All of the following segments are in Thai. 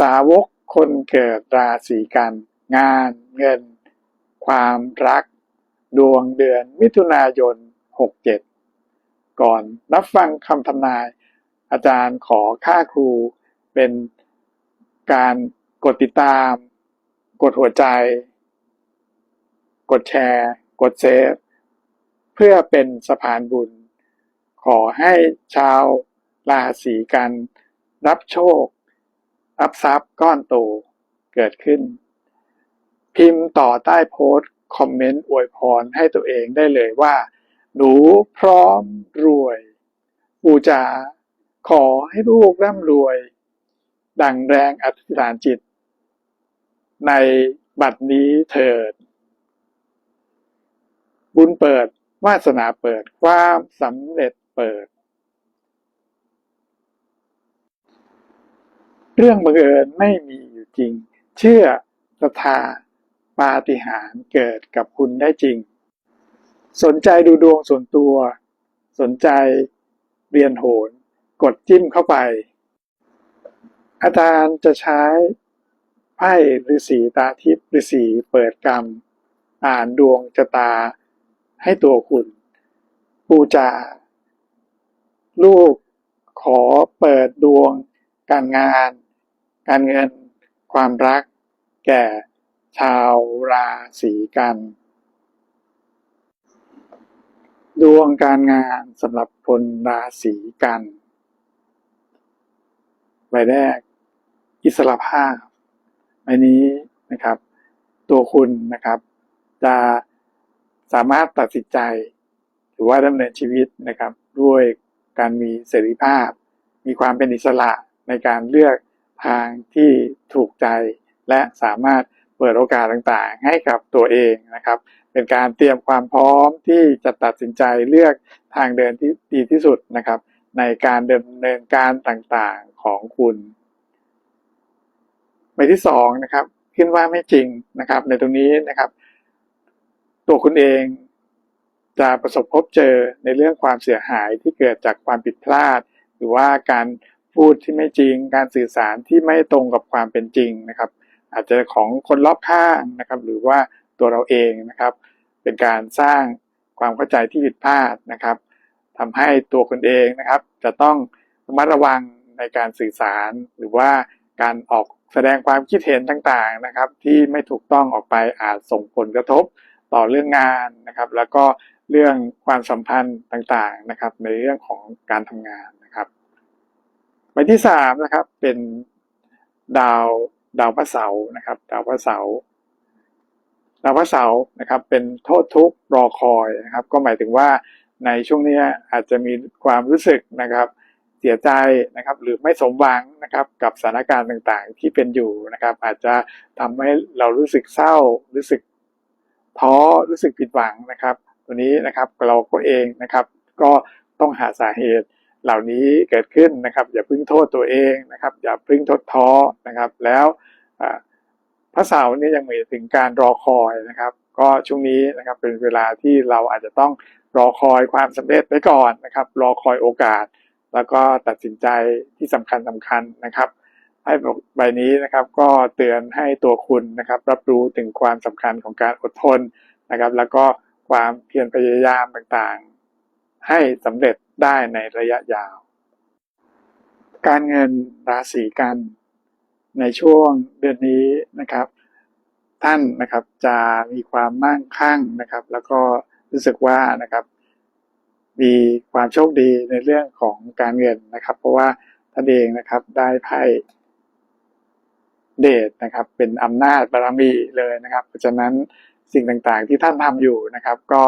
สาวกคนเกิดราศีกัน งานเงิน ความรัก ดวงเดือนมิถุนายน 67 ก่อนรับฟังคำทำนาย อาจารย์ขอค่าครูเป็นการกดติดตาม กดหัวใจ กดแชร์ กดเซฟ เพื่อเป็นสะพานบุญ ขอให้ชาวราศีกัน รับโชค รับทรัพย์ก้อนโตเกิดขึ้น พิมพ์ต่อใต้โพสต์คอมเมนต์อวยพรให้ตัวเองได้เลยว่า หนูพร้อมรวยปูจาขอให้ลูกร่ำรวย ดังแรงอธิษฐานจิต ในบัดนี้เถิด บุญเปิดวาสนาเปิดความสำเร็จเปิด เรื่องบังเอิญไม่มีอยู่จริง เชื่อศรัทธาปาฏิหาริย์เกิดกับคุณได้จริง สนใจดูดวงส่วนตัว สนใจเรียนโหนกดจิ้มเข้าไป อาจารย์จะใช้ไพ่ฤาษีตาทิพย์ฤาษีเปิดกรรม อ่านดวงชะตาให้ตัวคุณ ปูจาลูกขอเปิดดวงการงาน การเงินความรักแก่ชาวราศีกัน ดวงการงานสำหรับคนราศีกันใบแรก อิสรภาพใบนี้นะครับ ตัวคุณนะครับ จะสามารถตัดสินใจ หรือว่าดำเนินชีวิตนะครับ ด้วยการมีเสรีภาพ มีความเป็นอิสระในการเลือก ทางที่ถูกใจ และสามารถเปิดโอกาสต่างๆ ให้กับตัวเองนะครับ เป็นการเตรียมความพร้อมที่จะตัดสินใจเลือกทางเดินที่ดีที่สุดนะครับ ในการดำเนินการต่างๆของคุณใบที่สองนะครับขึ้นว่าไม่จริงนะครับ ในตรงนี้นะครับ ตัวคุณเองจะประสบพบเจอในเรื่องความเสียหายที่เกิดจากความผิดพลาด หรือว่าการ พูดที่ไม่จริง การสื่อสารที่ไม่ตรงกับความเป็นจริงนะครับ อาจจะของคนรอบข้างนะครับ หรือว่าตัวเราเองนะครับ เป็นการสร้างความเข้าใจที่ผิดพลาดนะครับทำให้ตัวคนเองนะครับ จะต้องระมัดระวังในการสื่อสารหรือว่าการออกแสดงความคิดเห็นต่างๆนะครับ ที่ไม่ถูกต้องออกไปอาจส่งผลกระทบต่อเรื่องงานนะครับ แล้วก็เรื่องความสัมพันธ์ต่างๆนะครับ ในเรื่องของการทำงาน นะครับใบที่สามนะครับ เป็นดาวดาวพระเสาร์นะครับ ดาวพระเสาร์ดาวพระเสาร์นะครับ เป็นโทษทุกข์รอคอยนะครับ ก็หมายถึงว่าในช่วงนี้อาจจะมีความรู้สึกนะครับ เสียใจนะครับ หรือไม่สมหวังนะครับ กับสถานการณ์ต่างๆ ที่เป็นอยู่นะครับ อาจจะทำให้เรารู้สึกเศร้า รู้สึกท้อรู้สึกผิดหวังนะครับ ตัวนี้นะครับเราก็เองนะครับ ก็ต้องหาสาเหตุ เหล่านี้เกิดขึ้นนะครับ อย่าพึ่งโทษตัวเองนะครับ อย่าพึ่งทดท้อนะครับ แล้วพระเสาร์นี่ยังมีถึงการรอคอยนะครับ ก็ช่วงนี้นะครับเป็นเวลาที่เราอาจจะต้องรอคอยความสำเร็จไว้ก่อนนะครับ รอคอยโอกาส แล้วก็ตัดสินใจที่สำคัญสำคัญนะครับให้ใบนี้นะครับก็เตือนให้ตัวคุณนะครับ รับรู้ถึงความสำคัญของการอดทนนะครับ แล้วก็ความเพียรพยายามต่างๆ ให้สำเร็จ ได้ในระยะยาว การเงินราศีกัน ในช่วงเดือนนี้นะครับ ท่านนะครับจะมีความมั่งคั่งนะครับ แล้วก็รู้สึกว่านะครับ มีความโชคดีในเรื่องของการเงินนะครับ เพราะว่าท่านเองนะครับได้ไพ่เดชนะครับ เป็นอำนาจบารมีเลยนะครับ เพราะฉะนั้นสิ่งต่างๆที่ท่านทำอยู่นะครับ ก็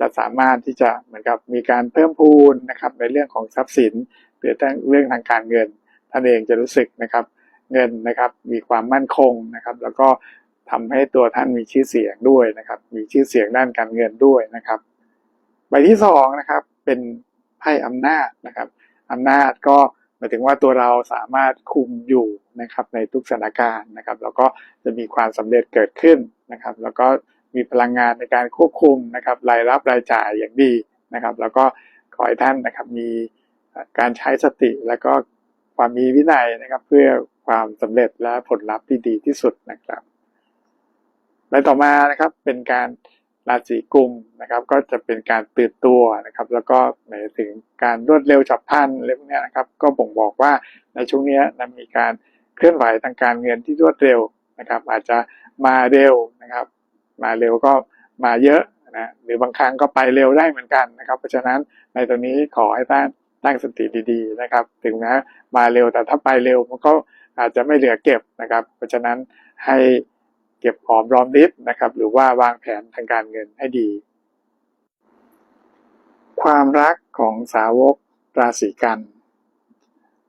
จะสามารถที่จะเหมือนกับมีการเพิ่มพูนนะครับในเรื่องของทรัพย์สิน หรือเรื่องทางการเงินท่านเองจะรู้สึกนะครับเงินนะครับมีความมั่นคงนะครับแล้วก็ทำให้ตัวท่านมีชื่อเสียงด้วยนะครับ มีชื่อเสียงด้านการเงินด้วยนะครับ ใบที่สองนะครับเป็นไพ่อำนาจนะครับอำนาจก็หมายถึงว่าตัวเราสามารถคุมอยู่นะครับในทุกสถานการณ์นะครับ แล้วก็จะมีความสำเร็จเกิดขึ้นนะครับ แล้วก็ มีพลังงานในการควบคุมนะครับรายรับรายจ่ายอย่างดีนะครับ แล้วก็ขอให้ท่านนะครับมีการใช้สติแล้วก็ความมีวินัยนะครับ เพื่อความสำเร็จและผลลัพธ์ที่ดีที่สุดนะครับและต่อมานะครับเป็นการราศีกุมนะครับ ก็จะเป็นการตื่นตัวนะครับ แล้วก็หมายถึงการรวดเร็วฉับพลันอะไรพวกเนี้ยนะครับ ก็บ่งบอกว่าในช่วงเนี้ยนะมีการเคลื่อนไหวทางการเงินที่รวดเร็วนะครับ อาจจะมาเร็วนะครับ มาเร็วก็มาเยอะนะหรือบางครั้งก็ไปเร็วได้เหมือนกันนะครับ เพราะฉะนั้นในตรงนี้ขอให้ตั้งตั้งสติดีๆนะครับ ถึงแม้มาเร็วแต่ถ้าไปเร็วมันก็อาจจะไม่เหลือเก็บนะครับ เพราะฉะนั้นให้เก็บหอมรอมริบนะครับ หรือว่าวางแผนทางการเงินให้ดี ความรักของสาวกราศีกัน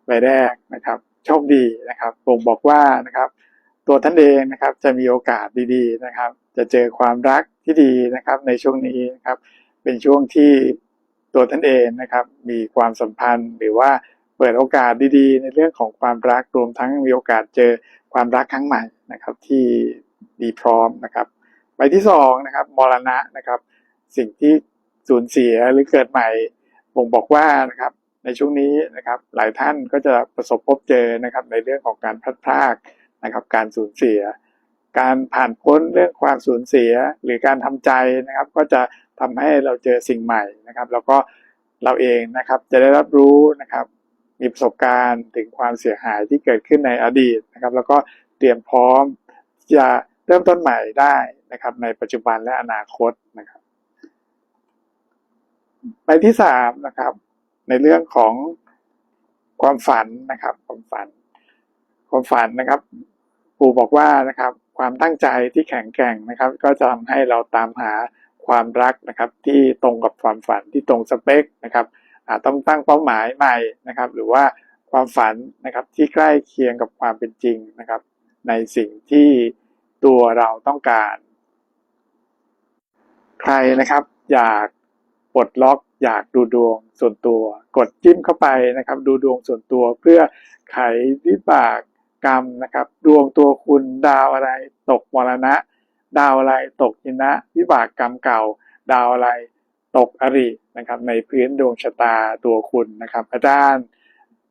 ใบแรกนะครับโชคดีนะครับผมบอกว่านะครับ ตัวท่านเองนะครับจะมีโอกาสดีๆนะครับ จะเจอความรักที่ดีนะครับในช่วงนี้นะครับเป็นช่วงที่ตัวท่านเองนะครับมีความสัมพันธ์หรือว่าเปิดโอกาสดีๆ ในเรื่องของความรักรวมทั้งมีโอกาสเจอความรักครั้งใหม่นะครับที่ดีพร้อมนะครับใบที่สองนะครับมรณะนะครับ สิ่งที่สูญเสียหรือเกิดใหม่ผมบอกว่านะครับในช่วงนี้นะครับหลายท่านก็จะประสบพบเจอนะครับในเรื่องของการพลัดพรากนะครับการสูญเสีย การผ่านพ้นเรื่องความสูญเสียหรือการทำใจนะครับ ก็จะทำให้เราเจอสิ่งใหม่นะครับ แล้วก็เราเองนะครับจะได้รับรู้นะครับมีประสบการณ์ถึงความเสียหายที่เกิดขึ้นในอดีตนะครับ แล้วก็เตรียมพร้อมจะเริ่มต้นใหม่ได้นะครับ ในปัจจุบันและอนาคตนะครับไปที่สามนะครับ ในเรื่องของความฝันนะครับ ความฝัน ความฝันนะครับปู่บอกว่านะครับ ความตั้งใจที่แข็งแกร่งนะครับ ก็จะทำให้เราตามหาความรักนะครับ ที่ตรงกับความฝันที่ตรงสเปคนะครับอาจต้องตั้งเป้าหมายใหม่นะครับ หรือว่าความฝันนะครับที่ใกล้เคียงกับความเป็นจริงนะครับ ในสิ่งที่ตัวเราต้องการ ใครนะครับ อยากปลดล็อก อยากดูดวงส่วนตัว กดจิ้มเข้าไปนะครับ ดูดวงส่วนตัวเพื่อไขวิบาก กรรมนะครับ ดวงตัวคุณดาวอะไรตกมรณะ ดาวอะไรตกอินะวิบากกรรมเก่า ดาวอะไรตกอรินะครับ ในพื้นดวงชะตาตัวคุณนะครับ อาจารย์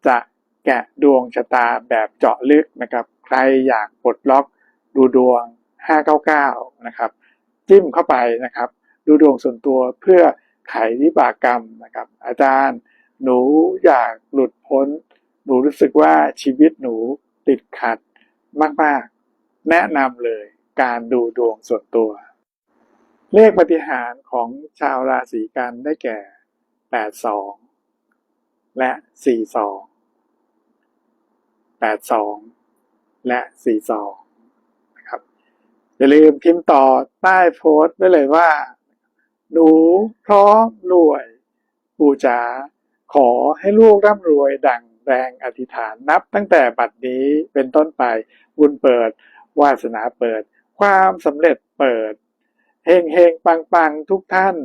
จะแกะดวงชะตาแบบเจาะลึกนะครับ ใครอยากปลดล็อกดูดวง 599 นะครับ จิ้มเข้าไปนะครับ ดูดวงส่วนตัวเพื่อไขวิบากกรรมนะครับ อาจารย์หนูอยากหลุดพ้น หนูรู้สึกว่าชีวิตหนู ติดขัดมาก ๆ แนะนำเลยการดูดวงส่วนตัว เลขปฏิหารของชาวราศีกันได้แก่ 82 และ 42 82 และ 42 นะครับ อย่าลืมพิมพ์ต่อใต้โพสต์ไว้เลยว่า หนูพร้อมรวย ปู่จ๋าขอให้ลูกร่ำรวยดัง แรงอธิษฐานนับตั้งแต่บัดนี้เป็นต้นไปบุญเปิด วาสนาเปิด ความสำเร็จเปิดเฮงเฮงปังปังทุกท่าน